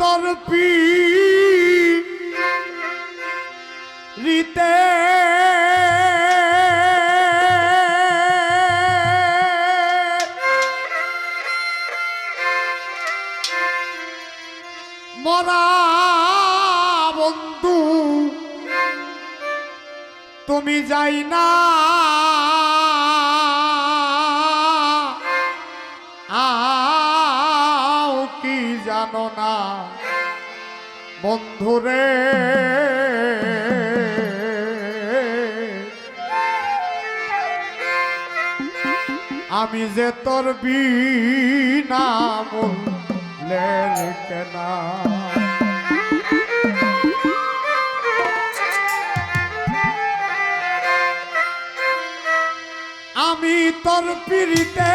অন্তর পি। রিতে। তুমি যাই না বন্ধুরে। আমি যে তোর বিনা কেনা আমি তোর পিড়িতে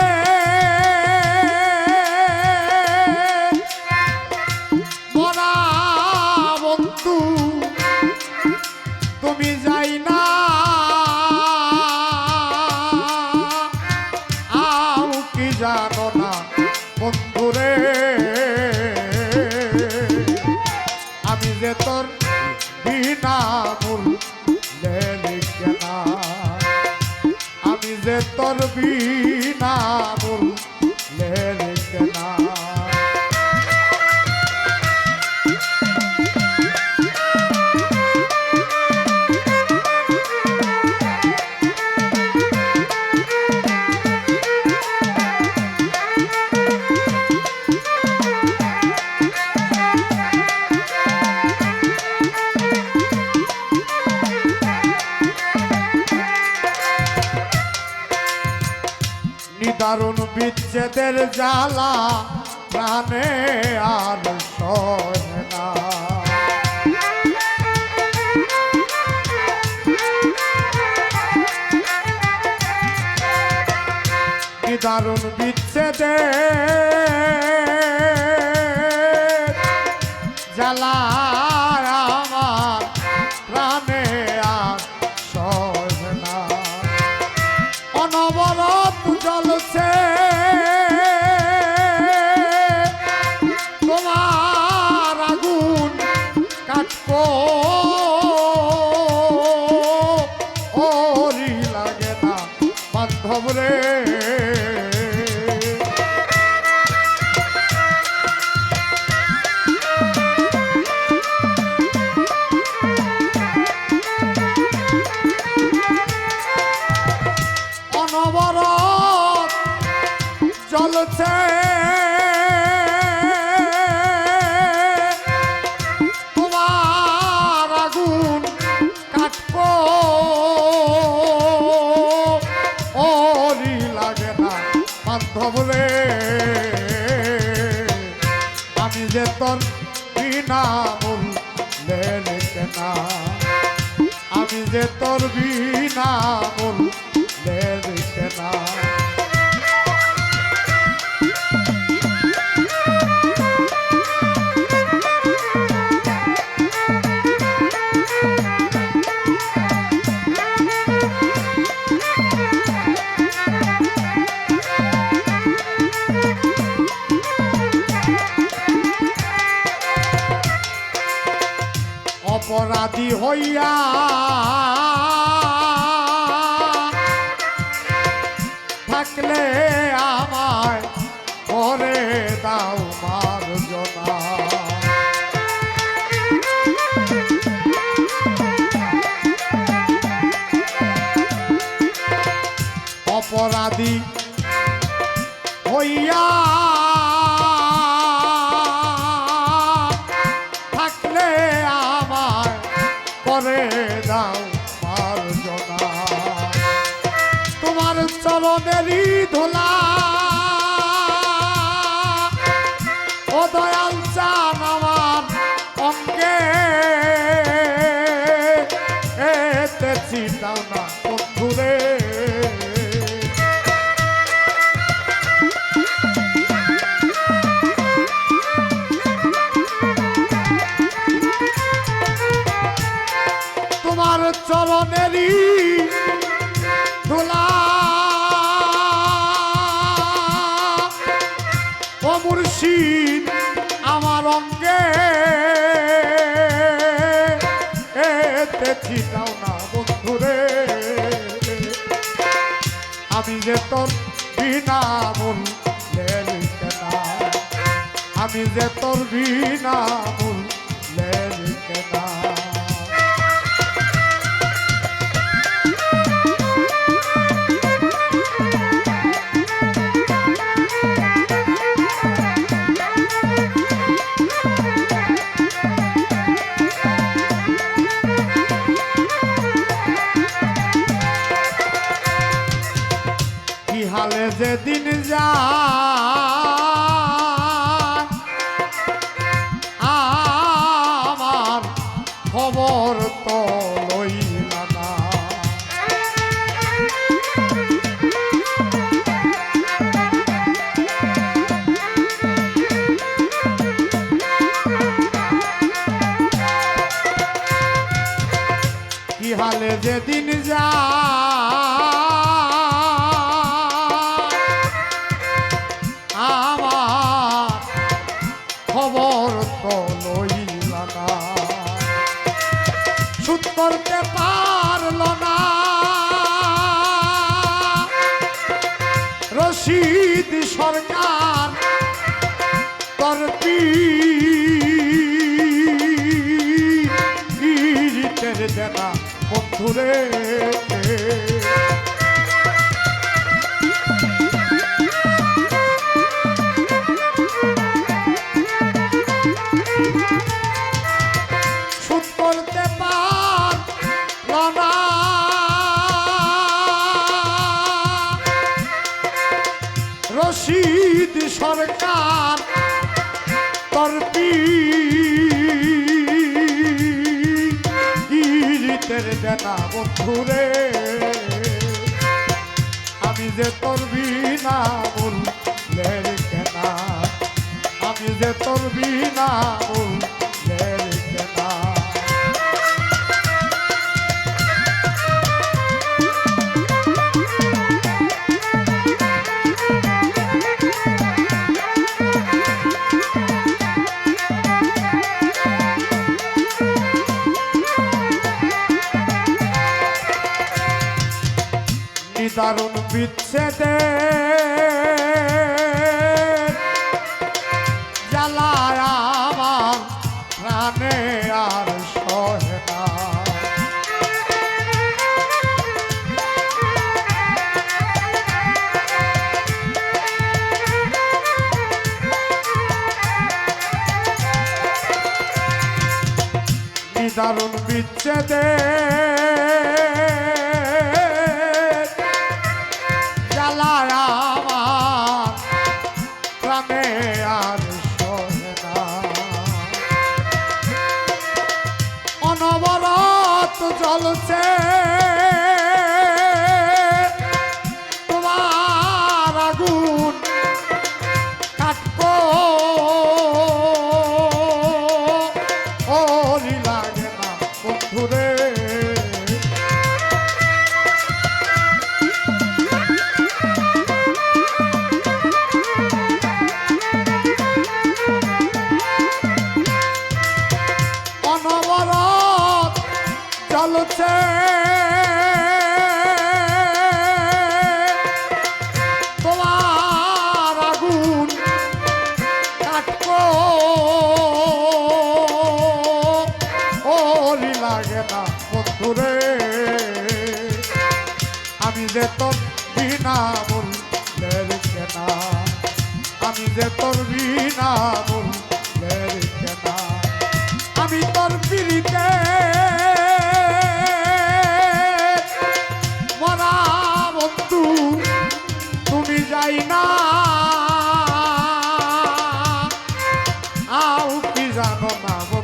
যে তোর বিনা বল কি দারুণ বিচ্ছেদের জ্বালা প্রাণে আর সহে না। কি দারুণ বিচ্ছেদের হইয়া। থাকলে আমায় করে দাও মার্জনা অপরাধী আমি যে তোর বিনা মূল্যের কেনা আমি যেতন তোর বিনা মূল্যের কেনা হালে যে না সুদ করতে পারল না। রশিদ সরকার ইটের দেনা বন্ধুরে। রশিদ সরকার তরপি ইরিতের দেনা বন্ধুরে, আমি যে তোর বিনা মূল্যের কেনা আমি যে তোর বিনা মূল্যের নিদারুণ বিচ্ছেদে নিদারুণ বিচ্ছেদে ওরি লাগে না আমি যে তোর বিনা কেনা আমি যে তোর বিনা মূল্যের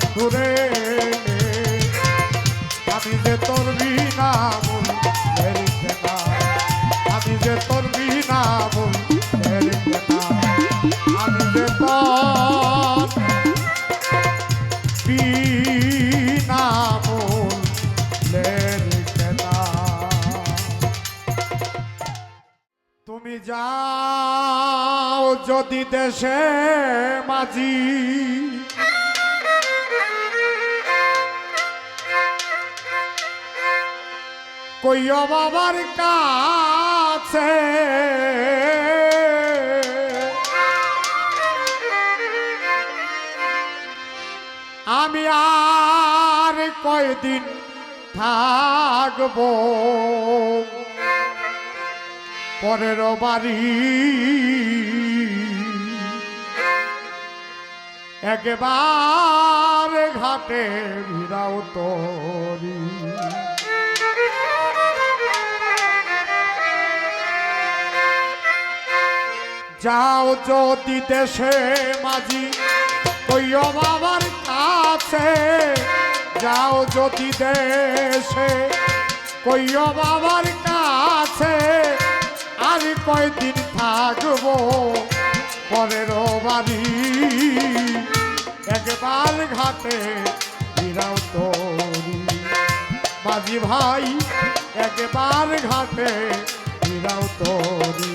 বন্ধুরে আমি যে তোর বিনা কেনা আমি যে তোর বিনা আমি যে তোর তুমি যাও যদি দেশে মাঝি। কইও বাবার কাছে। আমি আর কয়দিন থাকব? পরের বাড়ি একবার ঘাটে ভিড়াও তরি। যাও যদি দেশে মাঝি, কইও বাবার কাছে। যাও যদি দেশে, কইও বাবার কাছে। আর কয়দিন থাকব পরের বাড়ি। একবার ঘাটে ফিরাও তরি মাঝি ভাই, একবার ঘাটে ফিরাও তরি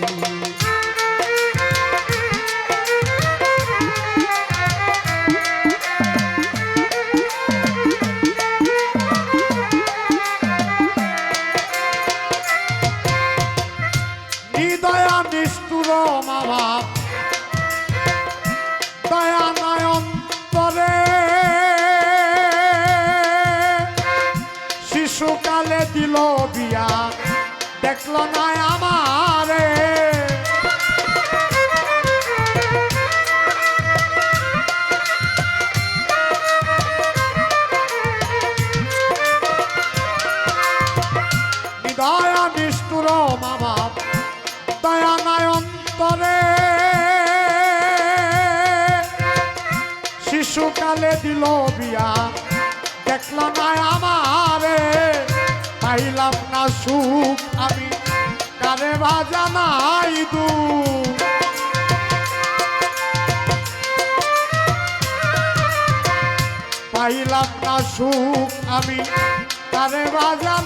পাইলাম না সুখ আমি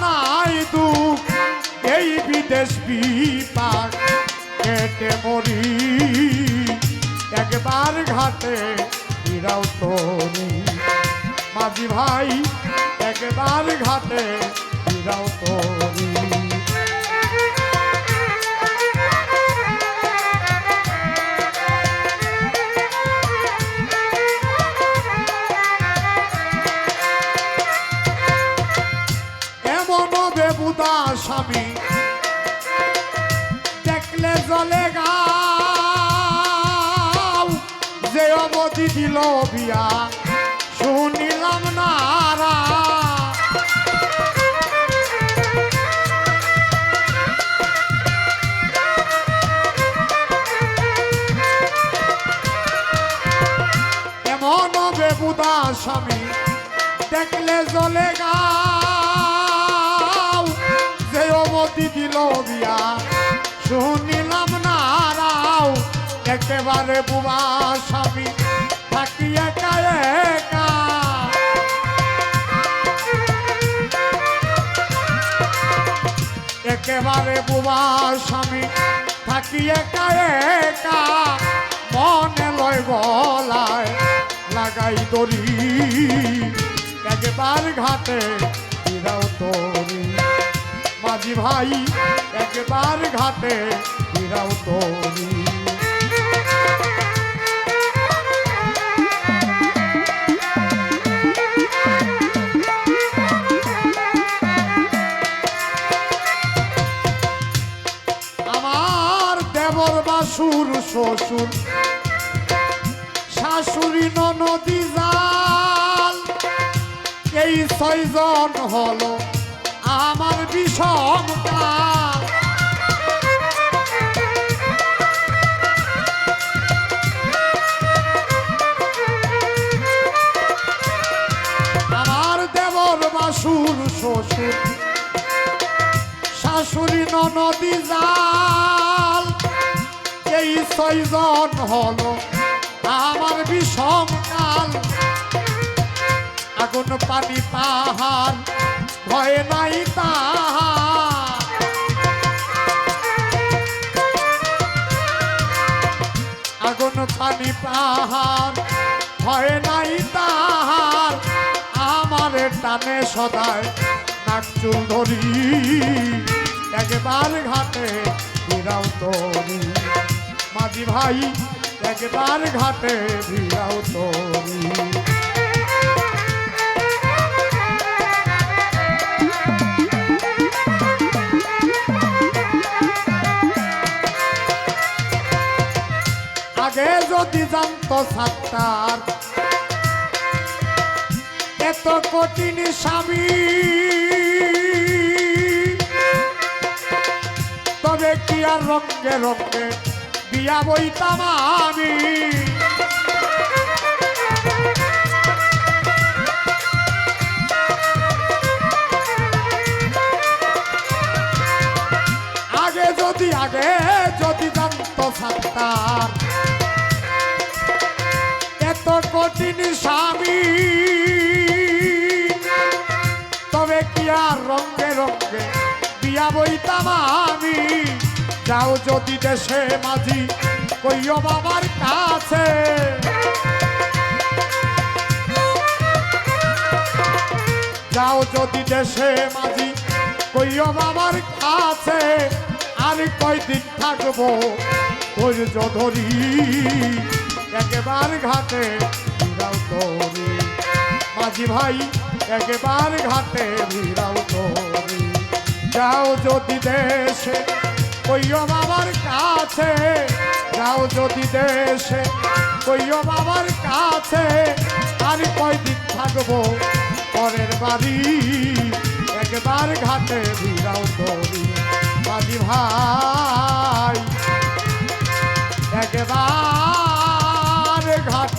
নাই দুঃখ এই বিদেশ বিপাক কেটে মরি একবার ঘাটে ফিরাও তরি মাঝি ভাই একবার ঘাটে ফিরাও তরি অবধি দিল বিয়া। শুনিলাম না রা। এমন বেবুদা স্বামী দেখলে জলে গাও। যে দিল বিয়া। শুনিলাম না রাও একেবারে বুবা স্বামী। একেবারে বুবা স্বামী থাকি একা একা মনে লয় গলায় লাগাই দড়ি। একবার ঘাটে তরি মাঝি ভাই, একবার ঘাটে ফিরাও তরি বাসুর শ্বশুর। শাশুড়ি ননদি জাল। এই ছয়জন হলো আমার বিষম আমার দেবর বাসুর শ্বশুর, শাশুড়ি ননদি জাল। ছয়জন হলো আমার বিষম কাল। আগুন পানি তাহার ভয় নাই তাহার। আগুন পানি পাহাড়, ভয় নাই তাহার। আমার টানে সদায় না টাক চুল ধরি, একবার ঘাটে ভিড়াও তরি। মাঝি ভাই, একবার ঘাটে ভিড়াও তরি আগে যদি জানতো সাত্তার এত কঠিন স্বামী। তবে কি আর রঙ্গে রঙ্গে বিয়া বইতাম আমি। আগে যদি আগে যদি জানতো সাত্তার এত কঠিন স্বামী। যাও যদি দেশে মাঝি, কইও বাবার কাছে। যাও যদি দেশে মাঝি, কইও বাবার কাছে। আর কয়দিন থাকব ধৈর্য ধরি, একেবার ঘাটে ভিড়াও তরি। মাঝি ভাই, একেবার ঘাটে ভিড়াও তরি। যাও যদি দেশে কইও বাবার কাছে, যাও যদি দেশে। কইও বাবার কাছে আর কয়দিন থাকব পরের বাড়ি। একবার ঘাটে ভিড়াও করি বাড়ি ভাই। একবার ঘাট